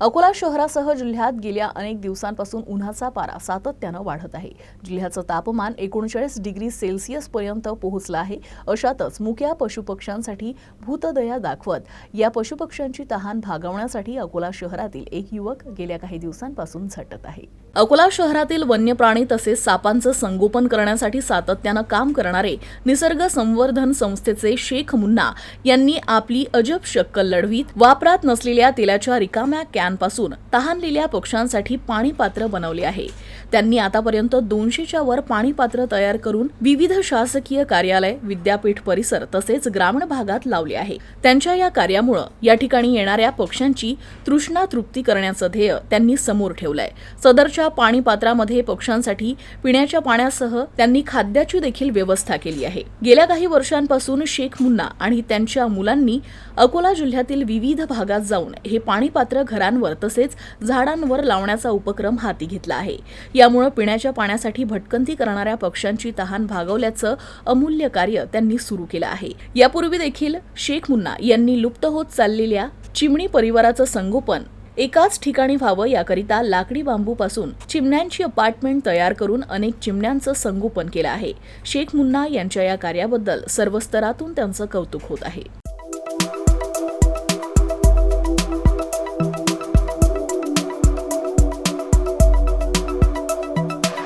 अकोला शहरासह जिल्ह्यात गेल्या अनेक दिवसांपासून उन्हाचा पारा सातत्यानं वाढत आहे. जिल्ह्याचं तापमान एकोणचाळीस डिग्री सेल्सिअस पर्यंत पोहोचलं आहे. अशातच मुक्या पशुपक्ष्यांसाठी भूतदया दाखवत या पशुपक्ष्यांची तहान भागवण्यासाठी अकोला शहरातील एक युवक गेल्या काही दिवसांपासून झटत आहे. अकोला शहरातील वन्य प्राणी तसेच सापांचं संगोपन करण्यासाठी सातत्यानं काम करणारे निसर्ग संवर्धन संस्थेचे शेख मुन्ना यांनी आपली अजब शक्कल लढवीत वापरात नसलेल्या तेलाच्या रिकाम्या कॅनपासून तहानलेल्या पक्ष्यांसाठी पाणीपात्र बनवले आहे. त्यांनी आतापर्यंत दोनशेच्या वर पाणीपात्र तयार करून विविध शासकीय कार्यालय विद्यापीठ परिसर तसेच ग्रामीण भागात लावले आहे. त्यांच्या या कार्यामुळं या ठिकाणी येणाऱ्या पक्ष्यांची तृष्णा तृप्ती करण्याचं ध्येय त्यांनी समोर ठेवलंय. सदरच्या पाणीपात्रामध्ये पक्ष्यांसाठी पिण्याच्या पाण्यासह त्यांनी खाद्याची देखील व्यवस्था केली आहे. गेल्या काही वर्षांपासून शेख मुन्ना आणि त्यांच्या मुलांनी अकोला जिल्ह्यातील विविध भागात जाऊन हे पाणीपात्र घरांवर तसेच झाडांवर लावण्याचा उपक्रम हाती घेतला आहे. यामुळे पिण्याच्या पाण्यासाठी भटकंती करणाऱ्या पक्ष्यांची तहान भागवल्याचं अमूल्य कार्य त्यांनी सुरू केलं आहे. यापूर्वी देखील शेख मुन्ना यांनी लुप्त होत चाललेल्या चिमणी परिवाराचं संगोपन एकाच ठिकाणी व्हावं याकरिता लाकडी बांबूपासून चिमण्यांची अपार्टमेंट तयार करून अनेक चिमण्यांचं संगोपन केलं आहे. शेख मुन्ना यांच्या या कार्याबद्दल सर्व स्तरातून त्यांचं कौतुक होत आहे.